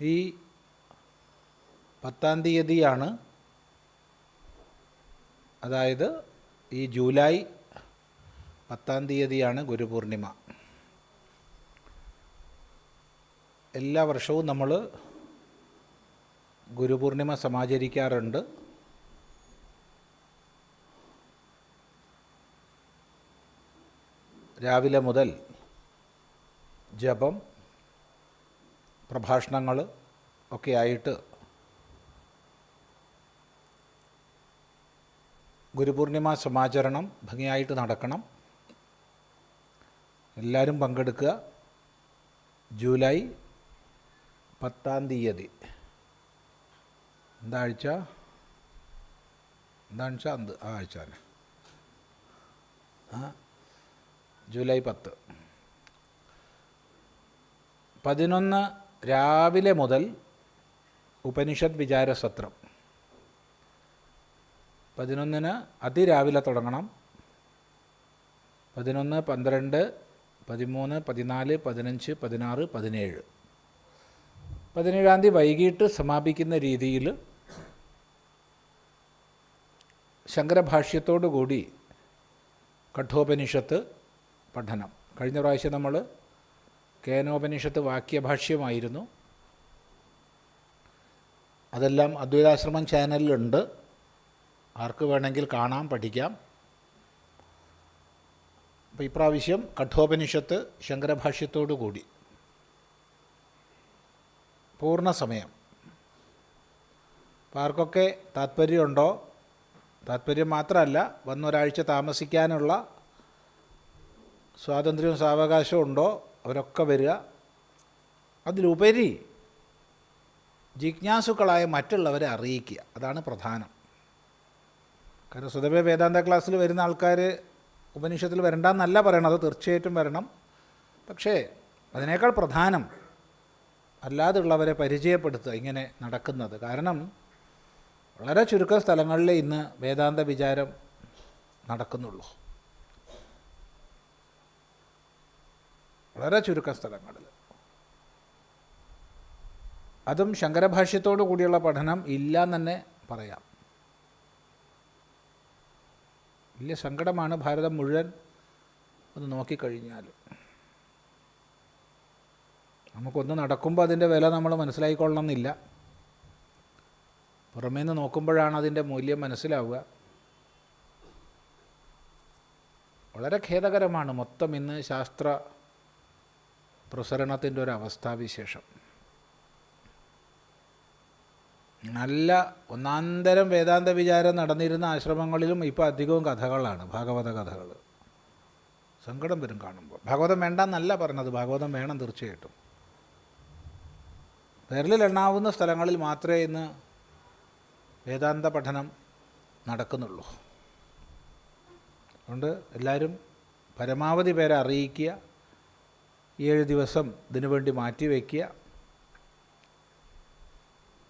ഈ പത്താം തീയതിയാണ് അതായത് ഈ ജൂലൈ പത്താം തീയതിയാണ് ഗുരുപൂർണിമ. എല്ലാ വർഷവും നമ്മൾ ഗുരുപൂർണിമ സമാചരിക്കാറുണ്ട്. രാവിലെ മുതൽ ജപം പ്രഭാഷണങ്ങൾ ഒക്കെ ആയിട്ട് ഗുരുപൂർണിമ സമാചരണം ഭംഗിയായിട്ട് നടക്കണം. എല്ലാവരും പങ്കെടുക്കുക. ജൂലൈ പത്താം തീയതി. എന്താ ആഴ്ച? എന്താണെന്ന് വെച്ചാൽ അന്ത് ആ ആഴ്ച തന്നെ. ആ ജൂലൈ പത്ത്. പതിനൊന്ന് രാവിലെ മുതൽ ഉപനിഷത്ത് വിചാരസത്രം പതിനൊന്നിന് അതിരാവിലെ തുടങ്ങണം. പതിനൊന്ന് പന്ത്രണ്ട് പതിമൂന്ന് പതിനാല് പതിനഞ്ച് പതിനാറ് പതിനേഴ്. പതിനേഴാം തീയതി വൈകിട്ട് സമാപിക്കുന്ന രീതിയിൽ ശങ്കരഭാഷ്യത്തോടു കൂടി കഠോപനിഷത്ത് പഠനം. കഴിഞ്ഞ പ്രാവശ്യം നമ്മൾ കേനോപനിഷത്ത് വാക്യഭാഷ്യമായിരുന്നു. അതെല്ലാം അദ്വൈതാശ്രമം ചാനലിലുണ്ട്. ആർക്ക് വേണമെങ്കിൽ കാണാം പഠിക്കാം. അപ്പോൾ ഇപ്രാവശ്യം കഠോപനിഷത്ത് ശങ്കരഭാഷ്യത്തോടു കൂടി. പൂർണ സമയം. അപ്പോൾ ആർക്കൊക്കെ താല്പര്യമുണ്ടോ താല്പര്യം മാത്രമല്ല വന്നൊരാഴ്ച താമസിക്കാനുള്ള സ്വാതന്ത്ര്യവും സാവകാശവും ഉണ്ടോ? അവരൊക്കെ വരിക. അതിലുപരി ജിജ്ഞാസുക്കളായ മറ്റുള്ളവരെ അറിയിക്കുക. അതാണ് പ്രധാനം. കാരണം സ്വതവേ വേദാന്ത ക്ലാസ്സിൽ വരുന്ന ആൾക്കാർ ഉപനിഷത്തിൽ വരണ്ടെന്നല്ല പറയണത്. തീർച്ചയായിട്ടും വരണം. പക്ഷേ അതിനേക്കാൾ പ്രധാനം അല്ലാതുള്ളവരെ പരിചയപ്പെടുത്തുക ഇങ്ങനെ നടക്കുന്നത്. കാരണം വളരെ ചുരുക്കം സ്ഥലങ്ങളിലേ ഇന്ന് വേദാന്ത വിചാരം നടക്കുന്നുള്ളൂ. വളരെ ചുരുക്കം സ്ഥലങ്ങളിൽ. അതും ശങ്കരഭാഷ്യത്തോടു കൂടിയുള്ള പഠനം ഇല്ല എന്ന് തന്നെ പറയാം. വലിയ സങ്കടമാണ് ഭാരതം മുഴുവൻ ഒന്ന് നോക്കിക്കഴിഞ്ഞാൽ. നമുക്കൊന്ന് നടക്കുമ്പോൾ അതിന്റെ വില നമ്മൾ മനസ്സിലായിക്കൊള്ളണം എന്നില്ല പുറമേ നിന്ന് നോക്കുമ്പോഴാണ് അതിന്റെ മൂല്യം മനസ്സിലാവുക. വളരെ ഖേദകരമാണ് മൊത്തം ഇന്ന് ശാസ്ത്ര പ്രസരണത്തിന്റെ ഒരു അവസ്ഥാവിശേഷം. നല്ല ഒന്നാന്തരം വേദാന്ത വിചാരം നടന്നിരുന്ന ആശ്രമങ്ങളിലും ഇപ്പോൾ അധികവും കഥകളാണ് ഭാഗവത കഥകൾ സങ്കടം വരും കാണുമ്പോൾ. ഭാഗവതം വേണ്ടെന്നല്ല പറഞ്ഞത് ഭാഗവതം വേണം തീർച്ചയായിട്ടും. വിരലിൽ എണ്ണാവുന്ന സ്ഥലങ്ങളിൽ മാത്രമേ ഇന്ന് വേദാന്ത പഠനം നടക്കുന്നുള്ളൂ. അതുകൊണ്ട് എല്ലാവരും പരമാവധി പേരെ അറിയിക്കുക. ഏഴ് ദിവസം ഇതിനുവേണ്ടി മാറ്റി മാറ്റിവെക്കുക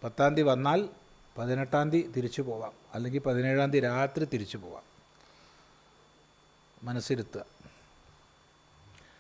പത്താം തീയതി വന്നാൽ പതിനെട്ടാം തീയതി തിരിച്ചു പോവാം. അല്ലെങ്കിൽ പതിനേഴാം തീയതി രാത്രി തിരിച്ചു പോവാം. മനസ്സിരുത്തുക.